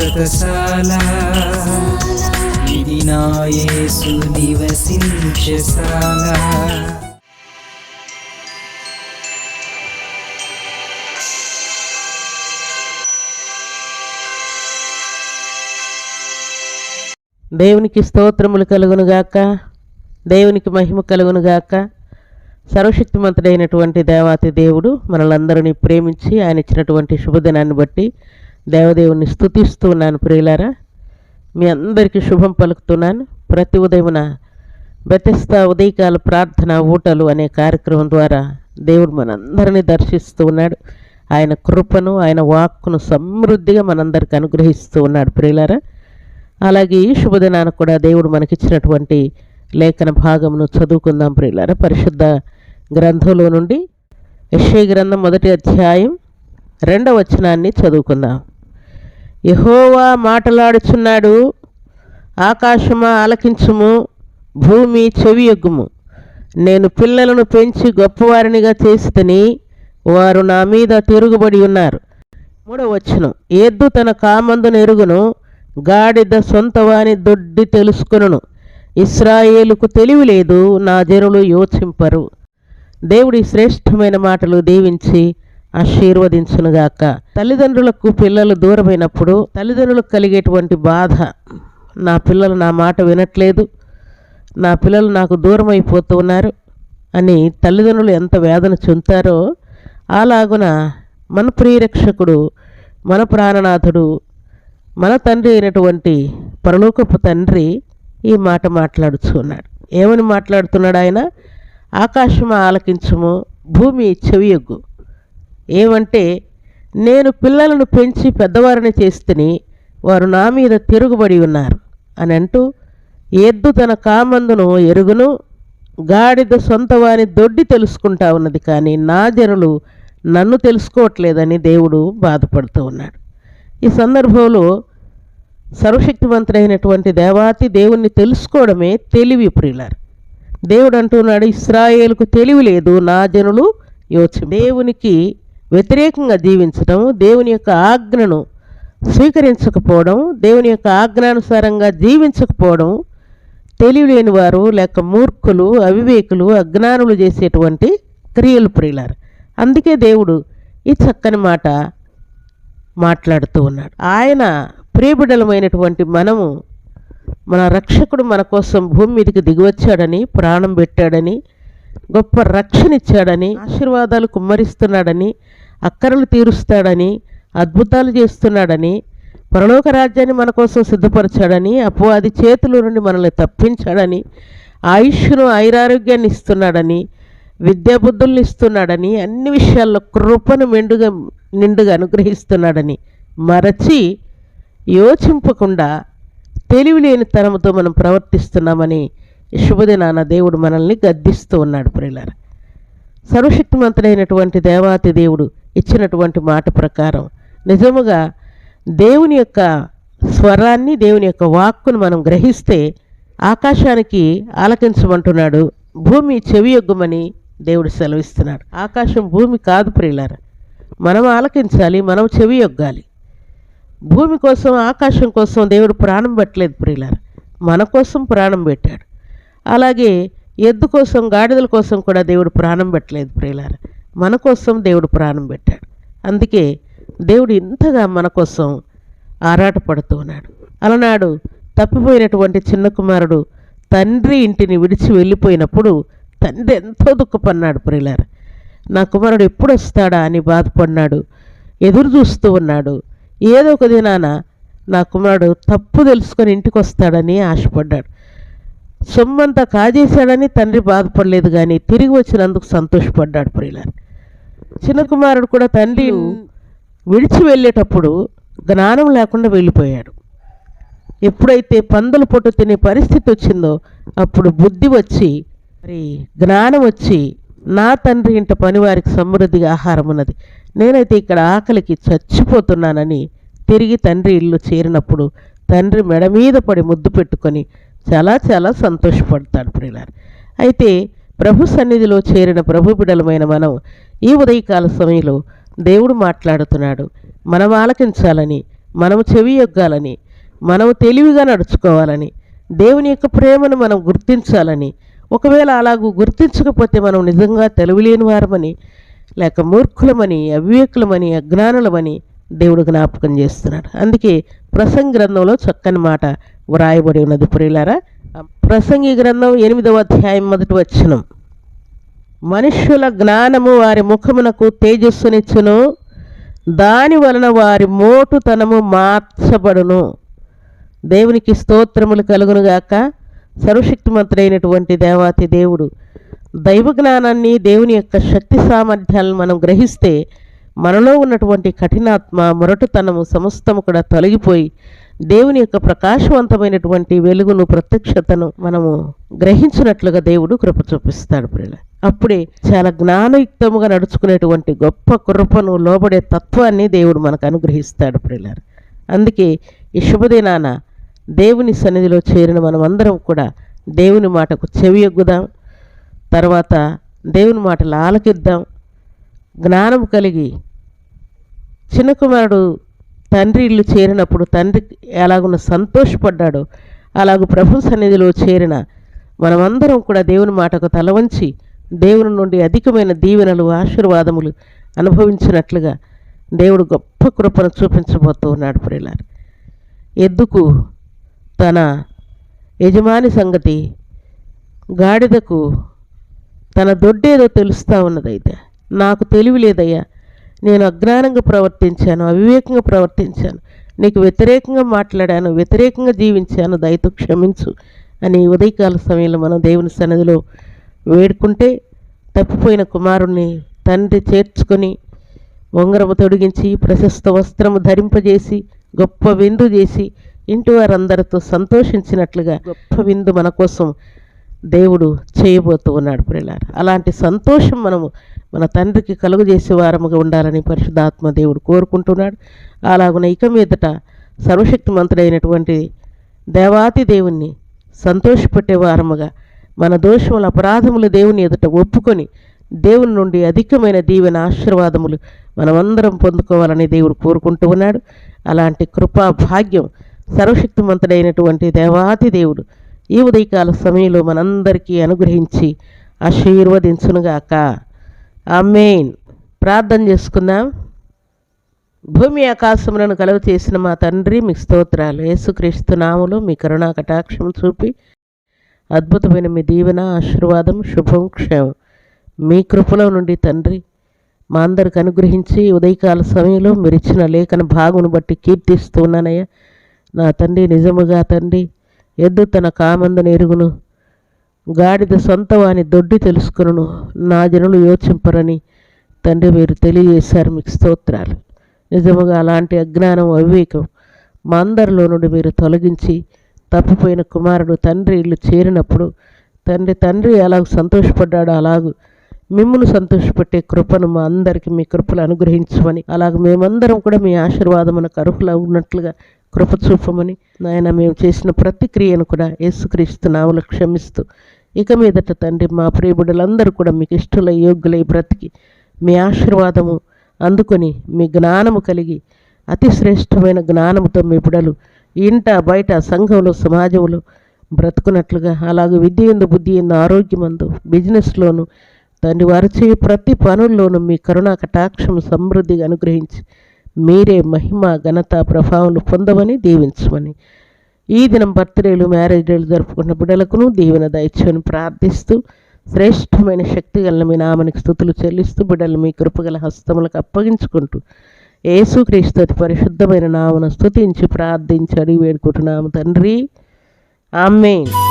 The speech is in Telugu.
శాశ్వతశాల ఇది నా యేసు నివసించశాల దేవునికి స్తోత్రములు కలుగునుగాక దేవునికి మహిమ కలుగునుగాక సర్వశక్తిమంతుడైనటువంటి దేవాతి దేవుడు మనలందరినీ ప్రేమించి ఆయన ఇచ్చినటువంటి శుభదినాన్ని బట్టి దేవదేవుని స్థుతిస్తున్నాను ప్రియులారా. మీ అందరికీ శుభం పలుకుతున్నాను. ప్రతి ఉదయమున బెతెస్తా ఉదయకాల ప్రార్థన ఊటలు అనే కార్యక్రమం ద్వారా దేవుడు మనందరినీ దర్శిస్తూ ఉన్నాడు. ఆయన కృపను ఆయన వాక్కును సమృద్ధిగా మనందరికి అనుగ్రహిస్తూ ఉన్నాడు ప్రియులారా. అలాగే ఈ శుభదినానికి కూడా దేవుడు మనకిచ్చినటువంటి లేఖన భాగమును చదువుకుందాం ప్రియులారా. పరిశుద్ధ గ్రంథంలో నుండి యశ్వ గ్రంథం మొదటి అధ్యాయం రెండవ వచనాన్ని చదువుకుందాం. యహోవా మాటలాడుచున్నాడు. ఆకాశమా ఆలకించుము భూమి చెవియొగ్గుము నేను పిల్లలను పెంచి గొప్పవారినిగా చేసితని వారు నా మీద తిరుగుబడి ఉన్నారు. మూడవ ఎద్దు తన కామందును ఎరుగును గాడిద సొంతవాని దొడ్డి తెలుసుకొనును. ఇస్రాయేలుకు తెలివి లేదు నా జనులు యోచింపరు. దేవుడి శ్రేష్టమైన మాటలు దీవించి ఆశీర్వదించునుగాక. తల్లిదండ్రులకు పిల్లలు దూరమైనప్పుడు తల్లిదండ్రులకు కలిగేటువంటి బాధ నా పిల్లలు నా మాట వినట్లేదు నా పిల్లలు నాకు దూరం అయిపోతూ ఉన్నారు అని తల్లిదండ్రులు ఎంత వేదన చెందుతారో అలాగున మన ప్రియరక్షకుడు మన ప్రాణనాథుడు మన తండ్రి అయినటువంటి పరలోకపు తండ్రి ఈ మాట మాట్లాడుచున్నాడు ఏమని మాట్లాడుతున్నాడు ఆయన? ఆకాశము ఆలకించము భూమి చెవియొగ్గు. ఏమంటే నేను పిల్లలను పెంచి పెద్దవారిని చేస్తుని వారు నా మీద తిరుగుబడి ఉన్నారు అని అంటూ ఎద్దు తన కామందును ఎరుగును గాడిద సొంత వాని దొడ్డి తెలుసుకుంటా ఉన్నది కానీ నా జనులు నన్ను తెలుసుకోవట్లేదని దేవుడు బాధపడుతూ ఉన్నాడు. ఈ సందర్భంలో సర్వశక్తివంతుడైనటువంటి దేవాతి దేవుణ్ణి తెలుసుకోవడమే తెలివి ప్రియులారు. దేవుడు అంటున్నాడు ఇస్రాయేల్కు తెలివి లేదు నా జనులు యోచి దేవునికి వ్యతిరేకంగా జీవించడం దేవుని యొక్క ఆజ్ఞను స్వీకరించకపోవడం దేవుని యొక్క ఆజ్ఞానుసారంగా జీవించకపోవడం తెలివిలేని వారు లేక మూర్ఖులు అవివేకులు అజ్ఞానులు చేసేటువంటి క్రియలు ప్రియులారు. అందుకే దేవుడు ఈ చక్కని మాట మాట్లాడుతూ ఉన్నాడు. ఆయన ప్రియబిడలమైనటువంటి మనము మన రక్షకుడు మన కోసం భూమి మీదకి దిగివచ్చాడని ప్రాణం పెట్టాడని గొప్ప రక్షణ ఇచ్చాడని ఆశీర్వాదాలు కుమ్మరిస్తున్నాడని అక్కరలు తీరుస్తాడని అద్భుతాలు చేస్తున్నాడని పరలోక రాజ్యాన్ని మన కోసం సిద్ధపరిచాడని అపవాది చేతుల నుండి మనల్ని తప్పించాడని ఆయుష్ను ఐరారోగ్యాన్ని ఇస్తున్నాడని విద్యాబుద్ధుల్ని ఇస్తున్నాడని అన్ని విషయాల్లో కృపను మెండుగా నిండుగా అనుగ్రహిస్తున్నాడని మరచి యోచింపకుండా తెలివిలేని తనముతో మనం ప్రవర్తిస్తున్నామని శుభదినాన దేవుడు మనల్ని గద్దిస్తూ ఉన్నాడు ప్రియులారా. సర్వశక్తిమంతుడైనటువంటి దేవాతి దేవుడు ఇచ్చినటువంటి మాట ప్రకారం నిజముగా దేవుని యొక్క స్వరాన్ని దేవుని యొక్క వాక్కును మనం గ్రహిస్తే ఆకాశానికి ఆలకించమంటున్నాడు. భూమి చెవియొగ్గమని దేవుడు సెలవిస్తున్నాడు. ఆకాశం భూమి కాదు ప్రియులారా. మనం ఆలకించాలి మనం చెవియొగ్గాలి భూమి కోసం ఆకాశం కోసం దేవుడు ప్రాణం పెట్టలేదు ప్రియులారా. మన కోసం ప్రాణం పెట్టాడు. అలాగే ఎద్దు కోసం గాడిదల కోసం కూడా దేవుడు ప్రాణం పెట్టలేదు ప్రియులారా. మన కోసం దేవుడు ప్రాణం పెట్టాడు. అందుకే దేవుడు ఇంతగా మన కోసం ఆరాటపడుతూ ఉన్నాడు. అలనాడు తప్పిపోయినటువంటి చిన్న కుమారుడు తండ్రి ఇంటిని విడిచి వెళ్ళిపోయినప్పుడు తండ్రి ఎంతో దుఃఖపడినాడు ప్రియులారా. నా కుమారుడు ఎప్పుడు వస్తాడా అని బాధపడినాడు ఎదురు చూస్తూ ఉన్నాడు. ఏదో ఒక దినాన నా కుమారుడు తప్పు తెలుసుకొని ఇంటికి వస్తాడని ఆశపడ్డాడు. సొమ్మంతా కాజేశాడని తండ్రి బాధపడలేదు కానీ తిరిగి వచ్చినందుకు సంతోషపడ్డాడు ప్రియులారు. చిన్న కుమారుడు కూడా తండ్రి విడిచి వెళ్ళేటప్పుడు జ్ఞానం లేకుండా వెళ్ళిపోయాడు. ఎప్పుడైతే పందుల పొట్టు తినే పరిస్థితి వచ్చిందో అప్పుడు బుద్ధి వచ్చి మరి జ్ఞానం వచ్చి నా తండ్రి ఇంట పనివారికి సమృద్ధిగా ఆహారం ఉన్నది. నేనైతే ఇక్కడ ఆకలికి చచ్చిపోతున్నానని తిరిగి తండ్రి ఇల్లు చేరినప్పుడు తండ్రి మెడ మీద పడి ముద్దు పెట్టుకొని చాలా చాలా సంతోషపడతాడు ప్రియులారు. అయితే ప్రభు సన్నిధిలో చేరిన ప్రభు బిడలమైన మనం ఈ ఉదయకాల సమయంలో దేవుడు మాట్లాడుతున్నాడు. మనం ఆలకించాలని మనము చెవి యొగ్గాలని మనము తెలివిగా నడుచుకోవాలని దేవుని యొక్క ప్రేమను మనం గుర్తించాలని ఒకవేళ అలాగూ గుర్తించకపోతే మనం నిజంగా తెలివిలేని వారమని లేక మూర్ఖులమని అవివేకులమని అజ్ఞానులమని దేవుడు జ్ఞాపకం చేస్తున్నాడు. అందుకే ప్రసంగ గ్రంథంలో చక్కని మాట వ్రాయబడి ఉన్నది. ప్రియులారా ప్రసంగి గ్రంథం ఎనిమిదవ అధ్యాయం మొదటి వచనం. మనుష్యుల జ్ఞానము వారి ముఖమునకు తేజస్సునిచ్చును దాని వలన వారి మోటుతనము మార్చబడును. దేవునికి స్తోత్రములు కలుగునుగాక. సర్వశక్తిమంతుడైనటువంటి దేవాతి దేవుడు దైవ జ్ఞానాన్ని దేవుని యొక్క శక్తి సామర్థ్యాలను మనం గ్రహిస్తే మనలో ఉన్నటువంటి కఠినాత్మ మొరటుతనము సమస్తము కూడా తొలగిపోయి దేవుని యొక్క ప్రకాశవంతమైనటువంటి వెలుగును ప్రత్యక్షతను మనము గ్రహించినట్లుగా దేవుడు కృప చూపిస్తాడు ప్రియుల. అప్పుడే చాలా జ్ఞానయుక్తముగా నడుచుకునేటువంటి గొప్ప కృపను లోబడే తత్వాన్ని దేవుడు మనకు అనుగ్రహిస్తాడు ప్రియులారు అందుకే ఈ శుభదినాన దేవుని సన్నిధిలో చేరిన మనమందరం కూడా దేవుని మాటకు చెవియొగ్గుదాం తర్వాత దేవుని మాటలు ఆలకిద్దాం జ్ఞానం కలిగి చిన్న కుమారుడు తండ్రి ఇల్లు చేరినప్పుడు తండ్రి ఎలాగున్న సంతోషపడ్డాడో అలాగూ ప్రభు సన్నిధిలో చేరిన మనమందరం కూడా దేవుని మాటకు తల వంచి దేవుని నుండి అధికమైన దీవెనలు ఆశీర్వాదములు అనుభవించినట్లుగా దేవుడు గొప్ప కృపను చూపించబోతూ ఉన్నాడు ప్రియులారు. ఎద్దుకు తన యజమాని సంగతి గాడిదకు తన దొడ్డేదో తెలుస్తూ ఉన్నదైతే నాకు తెలివి లేదయ్యా నేను అజ్ఞానంగా ప్రవర్తించాను అవివేకంగా ప్రవర్తించాను నీకు వ్యతిరేకంగా మాట్లాడాను వ్యతిరేకంగా జీవించాను దయతో క్షమించు అని ఉదయకాల సమయంలో మనం దేవుని సన్నిధిలో వేడుకుంటే తప్పిపోయిన కుమారుణ్ణి తండ్రి చేర్చుకొని ఉంగరము తొడిగించి ప్రశస్త వస్త్రము ధరింపజేసి గొప్ప విందు చేసి ఇంటి వారందరితో సంతోషించినట్లుగా గొప్ప విందు మన కోసం దేవుడు చేయబోతూ ఉన్నాడు ప్రియులారా అలాంటి సంతోషం మనము మన తండ్రికి కలుగు చేసే వారముగా ఉండాలని పరిశుద్ధాత్మ దేవుడు కోరుకుంటున్నాడు. అలాగున ఇక మీదట సర్వశక్తిమంతుడైనటువంటి దేవాతి దేవుణ్ణి సంతోషపెట్టే వారముగా మన దోషముల అపరాధములు దేవుని ఎదుట ఒప్పుకొని దేవుని నుండి అధికమైన దీవెన ఆశీర్వాదములు మనమందరం పొందుకోవాలని దేవుడు కోరుకుంటూ ఉన్నాడు. అలాంటి కృపా భాగ్యం సర్వశక్తిమంతుడైనటువంటి దేవాతి దేవుడు ఈ ఉదయకాల సమయంలో మనందరికీ అనుగ్రహించి ఆశీర్వదించునుగాక. అమ్మేన్ ప్రార్థన చేసుకుందాం. భూమి ఆకాశములను కలుగు చేసిన మా తండ్రి మీ స్తోత్రాలు యేసుక్రీస్తు నాములు మీ కరుణా కటాక్షం చూపి అద్భుతమైన మీ దీవెన ఆశీర్వాదం శుభం క్షేమం మీ కృపలో నుండి తండ్రి మా అందరికి అనుగ్రహించి ఉదయకాల సమయంలో మీరు ఇచ్చిన లేఖన భాగును బట్టి కీర్తిస్తూ ఉన్నానయ్యా. నా తండ్రి నిజముగా తండ్రి ఎద్దు తన కామందని ఎరుగును. గాడిద సొంత వాని దొడ్డి తెలుసుకును నా జనులు యోచింపరని తండ్రి మీరు తెలియజేశారు మీకు స్తోత్రాలు. నిజముగా అలాంటి అజ్ఞానం అవివేకం మా అందరిలో నుండి మీరు తొలగించి తప్పిపోయిన కుమారుడు తండ్రి ఇల్లు చేరినప్పుడు తండ్రి తండ్రి ఎలాగ సంతోషపడ్డాడో అలాగూ మిమ్మల్ని సంతోషపెట్టే కృపను మా అందరికీ మీ కృపలు అనుగ్రహించమని అలాగ మేమందరం కూడా మీ ఆశీర్వాదమునకు అర్హులు ఉన్నట్లుగా కృప చూపమని నాయన మేము చేసిన ప్రతి క్రియను కూడా యేసుక్రీస్తు నామలు క్షమిస్తూ ఇక మీదట తండ్రి మా ప్రియబుడులందరూ కూడా మీకు ఇష్టల యోగ్యులై బ్రతికి మీ ఆశీర్వాదము అందుకొని మీ జ్ఞానము కలిగి అతి శ్రేష్టమైన జ్ఞానముతో మీ బిడలు ఇంట బయట సంఘంలో సమాజంలో బ్రతుకున్నట్లుగా అలాగే విద్య ఎందు బుద్ధి ఎందు ఆరోగ్యమందు బిజినెస్లోను తండ్రి వారు చేయ ప్రతి పనుల్లోనూ మీ కరుణా కటాక్షం సమృద్ధిగా అనుగ్రహించి మీరే మహిమ ఘనత ప్రభావాలు పొందమని దీవించమని. ఈ దినం బర్త్డేలు మ్యారేజ్ జరుపుకున్న బిడ్డలకును దీవెన దయచని ప్రార్థిస్తూ శ్రేష్టమైన శక్తి గలన మీ నామనికి స్థుతులు చెల్లిస్తూ బిడ్డలు మీ కృపగల హస్తములకు అప్పగించుకుంటూ ఏసుక్రీస్తు పరిశుద్ధమైన నామను స్థుతించి ప్రార్థించి అడిగి వేడుకుంటున్నాము తండ్రి. ఆమెన్.